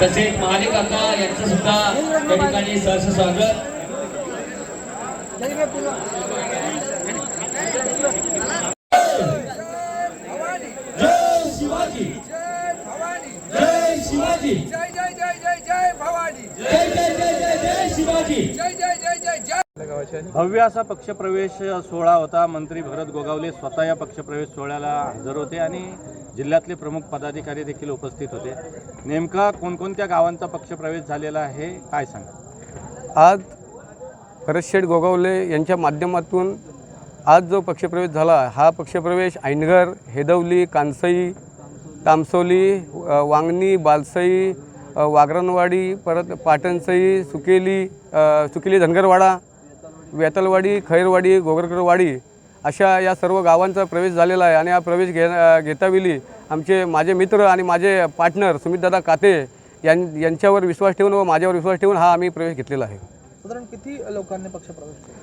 तसेच महाले काका यांचं सुद्धा त्या ठिकाणी सहर्ष स्वागत. जय शिवाजी. जय शिवाजी. जय जय जय जय जय भवानी. जय जय जय जय जय शिवाजी. जय जय भव्य असा पक्षप्रवेश सोहळा होता. मंत्री भरत गोगावले स्वतः या पक्षप्रवेश सोहळ्याला हजर होते आणि जिल्ह्यातले प्रमुख पदाधिकारी देखील उपस्थित होते. नेमका कोणकोणत्या गावांचा पक्षप्रवेश झालेला आहे काय सांगा? आज भरतशेठ गोगावले यांच्या माध्यमातून आज जो पक्षप्रवेश झाला हा पक्षप्रवेश ऐनगर हेदवली कांसई तामसोली वांगणी बालसई वागरणवाडी परत पाटणसई सुकेली सुकेली धनगरवाडा वेतलवाडी खैरवाडी गोगरकरवाडी अशा या सर्व गावांचा प्रवेश झालेला आहे आणि हा प्रवेश घे घेतावेळी आमचे माझे मित्र आणि माझे पार्टनर सुमितदादा काते यां यांच्यावर विश्वास ठेवून व माझ्यावर विश्वास ठेवून हा आम्ही प्रवेश घेतलेला आहे. साधारण किती लोकांनी पक्ष प्रवेश केला?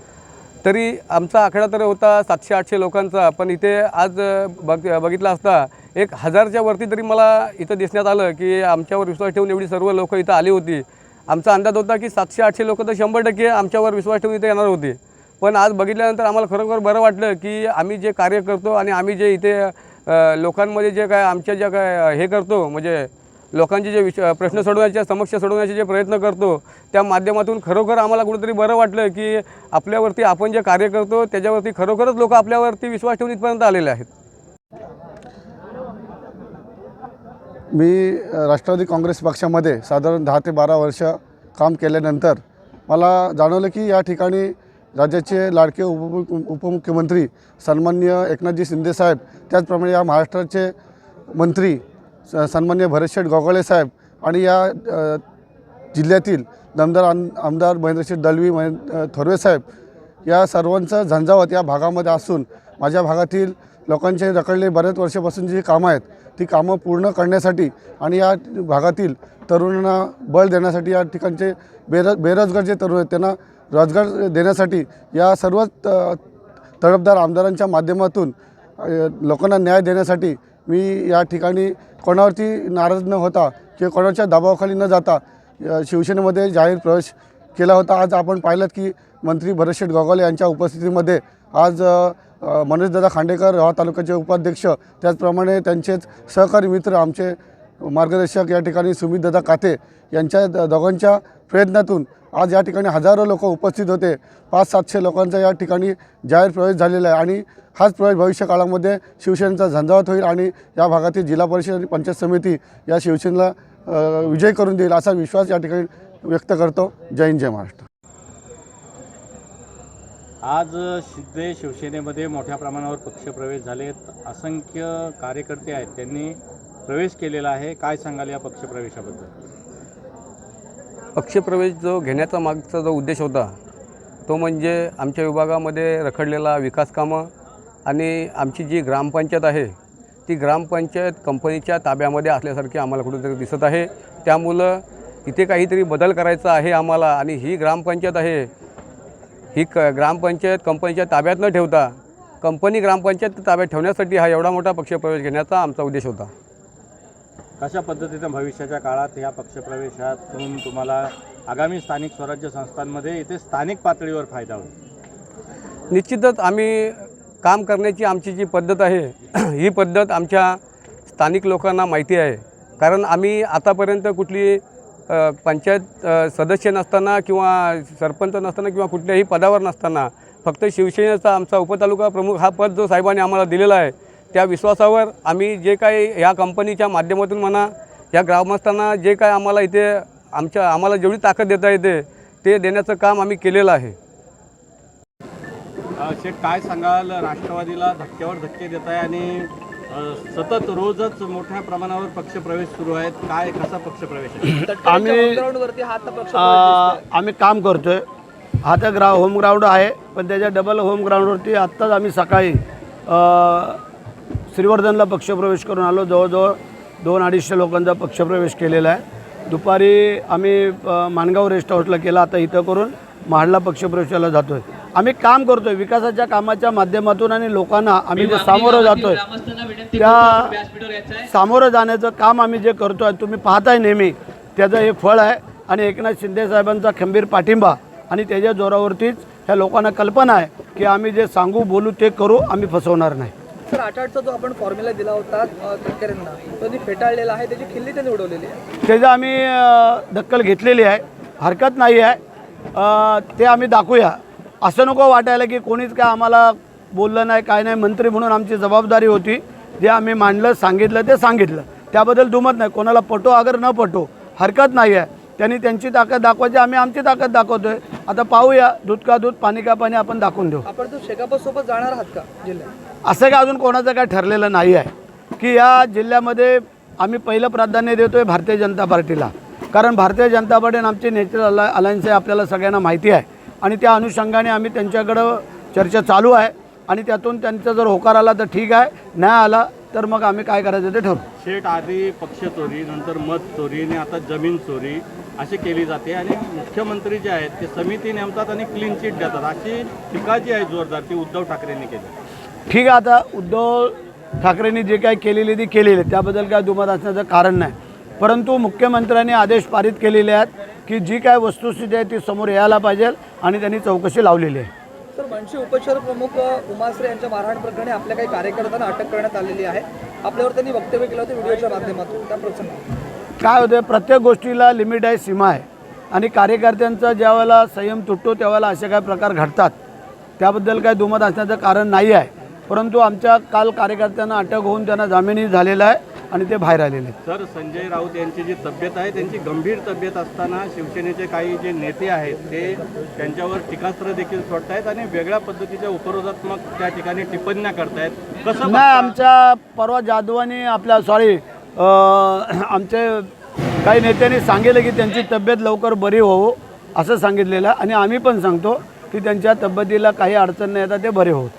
तरी आमचा आकडा तर होता सातशे आठशे लोकांचा पण इथे आज बघ बघितला असता एक हजारच्या वरती तरी मला इथं दिसण्यात आलं की आमच्यावर विश्वास ठेवून एवढी सर्व लोक इथं आली होती. आमचा अंदाज होता की सातशे आठशे लोक तर शंभर टक्के आमच्यावर विश्वास ठेवून इथे येणार होते. पण आज बघितल्यानंतर आम्हाला खरोखर बरं वाटलं की आम्ही जे कार्य करतो आणि आम्ही जे इथे लोकांमध्ये जे काय आमच्या ज्या काय हे करतो म्हणजे लोकांचे जे विश प्रश्न सोडवण्याच्या समस्या सोडवण्याचे जे प्रयत्न करतो त्या माध्यमातून खरोखर आम्हाला कुठेतरी बरं वाटलं की आपल्यावरती आपण जे कार्य करतो त्याच्यावरती खरोखरच लोक आपल्यावरती विश्वास ठेवून इथपर्यंत आलेले आहेत. मी राष्ट्रवादी काँग्रेस पक्षामध्ये साधारण दहा ते बारा वर्ष काम केल्यानंतर मला जाणवलं की या ठिकाणी राज्याचे लाडके उप उपमुख्यमंत्री सन्मान्य एकनाथजी शिंदेसाहेब त्याचप्रमाणे या महाराष्ट्राचे मंत्री स भरतशेठ गोगावले साहेब आणि या जिल्ह्यातील दमदार आम आमदार महेंद्रशेठ दलवी महें थोरवे साहेब या सर्वांचं झंझावत या भागामध्ये असून माझ्या भागातील लोकांचे रकडले बऱ्याच वर्षापासून जी कामं आहेत ती कामं पूर्ण करण्यासाठी आणि या भागातील तरुणांना बळ देण्यासाठी या ठिकाणचे बेरो बेरोजगार जे तरुण आहेत त्यांना रोजगार देण्यासाठी या सर्व त- तडफदार आमदारांच्या माध्यमातून लोकांना न्याय देण्यासाठी मी या ठिकाणी कोणावरती नाराज न होता किंवा कोणाच्या दबावाखाली न जाता शिवसेनेमध्ये जाहीर प्रवेश केला होता. आज आपण पाहिलं की मंत्री भरतशेठ गोगोले यांच्या उपस्थितीमध्ये आज मनोजदादा खांडेकर रोहा तालुक्याचे उपाध्यक्ष. त्याचप्रमाणे त्यांचेच सहकारी मित्र आमचे मार्गदर्शक या ठिकाणी सुमितदादा काते यांच्या द- दोघांच्या प्रयत्नातून आज या ठिकाणी हजारो लोक उपस्थित होते. पाच सातशे लोकांचा या ठिकाणी जाहीर प्रवेश झालेला आहे आणि हाच प्रवेश भविष्य काळामध्ये शिवसेनेचा झंझावत होईल आणि या भागातील जिल्हा परिषद आणि पंचायत समिती या शिवसेनेला विजय करून देईल असा विश्वास या ठिकाणी व्यक्त करतो. जय हिंद जय महाराष्ट्र. आज शिंदे शिवसेनेमध्ये मोठ्या प्रमाणावर पक्षप्रवेश झालेत. असंख्य कार्यकर्ते आहेत त्यांनी प्रवेश केलेला आहे. काय सांगाल या पक्षप्रवेशाबद्दल? पक्षप्रवेश जो घेण्याचा मागचा जो उद्देश होता तो म्हणजे आमच्या विभागामध्ये रखडलेला विकास कामं आणि आमची जी ग्रामपंचायत आहे ती ग्रामपंचायत कंपनीच्या ताब्यामध्ये असल्यासारखी आम्हाला कुठेतरी दिसत आहे. त्यामुळं इथे काहीतरी बदल करायचा आहे आम्हाला आणि ही ग्रामपंचायत आहे ही क ग्रामपंचायत कंपनीच्या ताब्यात न ठेवता कंपनी ग्रामपंचायत ताब्यात ठेवण्यासाठी हा एवढा मोठा पक्षप्रवेश घेण्याचा आमचा उद्देश होता. कशा पद्धतीनं भविष्याच्या काळात या पक्षप्रवेशातून तुम्हाला आगामी स्थानिक स्वराज्य संस्थांमध्ये इथे स्थानिक पातळीवर फायदा होईल? निश्चितच आम्ही काम करण्याची आमची जी पद्धत आहे ही पद्धत आमच्या स्थानिक लोकांना माहिती आहे. कारण आम्ही आतापर्यंत कुठली पंचायत सदस्य नसताना किंवा सरपंच नसताना किंवा कुठल्याही पदावर नसताना फक्त शिवसेनेचा आमचा उपतालुका प्रमुख हा पद जो साहेबांनी आम्हाला दिलेला आहे त्या विश्वासावर आम्ही जे काही ह्या कंपनीच्या माध्यमातून म्हणा या ग्रामस्थांना जे काय आम्हाला इथे आमच्या आम्हाला जेवढी ताकद देता येते ते देण्याचं काम आम्ही केलेलं आहे. अ, शेठ काय सांगाल? राष्ट्रवादीला धक्क्यावर धक्के देत आहे आणि सतत रोजच मोठ्या प्रमाणावर पक्षप्रवेश सुरू आहेत. काय कसा पक्षप्रवेश आहे? आम्ही हा आम्ही काम करतोय. हा तर ग्रा होम ग्राउंड आहे पण त्याच्या डबल होम ग्राउंडवरती आत्ताच आम्ही सकाळी श्रीवर्धनला पक्षप्रवेश करून आलो. जवळजवळ दोन अडीचशे लोकांचा पक्षप्रवेश केलेला आहे. दुपारी आम्ही माणगाव रेस्ट हाऊसला केला. आता इथं करून महाडला पक्षप्रवेशाला जातोय. आम्ही काम करतोय विकासाच्या कामाच्या माध्यमातून आणि लोकांना आम्ही जे सामोरं जातोय त्या सामोरं जाण्याचं काम आम्ही जे करतो आहे तुम्ही पाहताय नेहमी त्याचं हे फळ आहे. आणि एकनाथ शिंदे साहेबांचा खंबीर पाठिंबा आणि त्याच्या जोरावरतीच ह्या लोकांना कल्पना आहे की आम्ही जे सांगू बोलू ते करू आम्ही फसवणार नाही. सर आठ आठचा जो आपण फॉर्म्युला दिला होता तटकरेंना तो त्यांनी फेटाळलेला आहे त्याची खिल्ली त्यांनी उडवलेली आहे. त्याचं आम्ही दक्कल घेतलेली आहे. हरकत नाही आहे. ते आम्ही दाखवूया. असं नको वाटायला की कोणीच काय आम्हाला बोललं नाही काय नाही मंत्री म्हणून आमची जबाबदारी होती. जे आम्ही मांडलं सांगितलं ते सांगितलं. त्याबद्दल दुमत नाही. कोणाला पटो अगर न पटो हरकत नाही आहे त्यांनी त्यांची ताकद दाखवायची आम्ही आमची ताकद दाखवतोय. आता पाहूया दूध का दूध पाणी का पाणी आपण दाखवून देऊ. आपण तो शेकापत सोबत जाणार आहात का जिल्ह्यात? असं काय अजून कोणाचं काय ठरलेलं नाही आहे की या जिल्ह्यामध्ये आम्ही पहिलं प्राधान्य देतो आहे भारतीय जनता पार्टीला. कारण भारतीय जनता पार्टी आणि आमची नॅचरल अला अलायन्स आहे आपल्याला सगळ्यांना माहिती आहे. आणि त्या अनुषंगाने आम्ही त्यांच्याकडं चर्चा चालू आहे. आणि त्यातून त्यांचा जर होकार आला तर ठीक आहे. नाही आला तर मग आम्ही काय करायचं ते ठरवू. शेट आधी पक्ष चोरी नंतर मत चोरी आणि आता जमीन चोरी अशी केली जाते. आणि मुख्यमंत्री जे आहेत ते समिती नेमतात आणि क्लीन चिट देतात. अशी टीका जी आहे जोरदार ती उद्धव ठाकरेंनी केली. ठीक आहे आता. उद्धव ठाकरेंनी जे काही केलेली ती केलेली त्याबद्दल काय दुमत असण्याचं कारण नाही. परंतु मुख्यमंत्र्यांनी आदेश पारित केलेले आहेत. की जी काय वस्तुस्थिती आहे ती समोर यायला पाहिजे आणि त्यांनी चौकशी लावलेली आहे. सर मनसे उपशहर प्रमुख अ, उमाश्रे यांच्या मारहाण प्रकरणी आपल्या काही कार्यकर्त्यांना अटक करण्यात आलेली आहे. आपल्यावर त्यांनी वक्तव्य केलं होतं व्हिडिओच्या माध्यमातून. त्या प्रसंगी. काय होतं प्रत्येक गोष्टीला लिमिट आहे सीमा आहे. आणि कार्यकर्त्यांचा ज्या वेळेला संयम तुटतो त्यावेळेला असे काही प्रकार घडतात. त्याबद्दल काही दुमत असण्याचं कारण नाही आहे. परंतु आमच्या काल कार्यकर्त्यांना अटक होऊन त्यांना जामीनही झालेला आहे. आणि ते बाहेर आलेले. आहेत सर संजय राऊत यांची जी तब्येत आहे त्यांची गंभीर तब्येत असताना शिवसेनेचे काही जे नेते आहेत ते त्यांच्यावर टीकास्त्र देखील सोडतायत आणि वेगळ्या पद्धतीच्या उपरोधात्मक त्या ठिकाणी टिप्पण्या करतायत. कसं नाही आमच्या परवा जाधवानी आपल्या सॉरी आमचे काही नेत्यांनी सांगितलं की त्यांची तब्येत लवकर बरी होवो असं सांगितलेलं. आणि आम्ही पण सांगतो की त्यांच्या तब्येतीला काही अडचण नाही येतात ते बरे होत.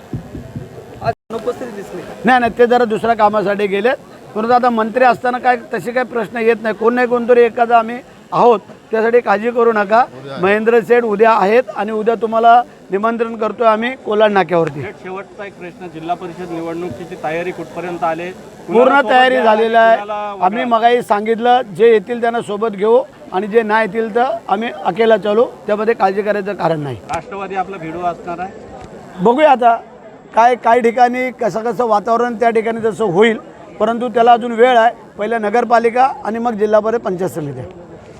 आज अनुपस्थिती दिसली. नाही नाही ते जरा दुसऱ्या कामासाठी गेलेत. परंतु आता मंत्री असताना काय तसे काही प्रश्न येत नाही. कोण नाही कोणतरी एखादा आम्ही आहोत. त्यासाठी काळजी करू नका. महेंद्र सेठ उद्या आहेत आणि उद्या तुम्हाला निमंत्रण करतोय आम्ही कोलाड नाक्यावरती. शेवटचा एक प्रश्न. जिल्हा परिषद निवडणुकीची तयारी कुठपर्यंत आले? पूर्ण तयारी झालेली आहे. आम्ही मगाही सांगितलं जे येतील त्यांना सोबत घेऊ आणि जे नाही येतील तर आम्ही अकेला चालू. त्यामध्ये काळजी करायचं कारण नाही. राष्ट्रवादी आपला भिडू असणार आहे. बघूया आता काय काही ठिकाणी कसं कसं वातावरण त्या ठिकाणी जसं होईल. परंतु त्याला अजून वेळ आहे. पहिल्या नगरपालिका आणि मग जिल्हा परिषद पंचायत समिती.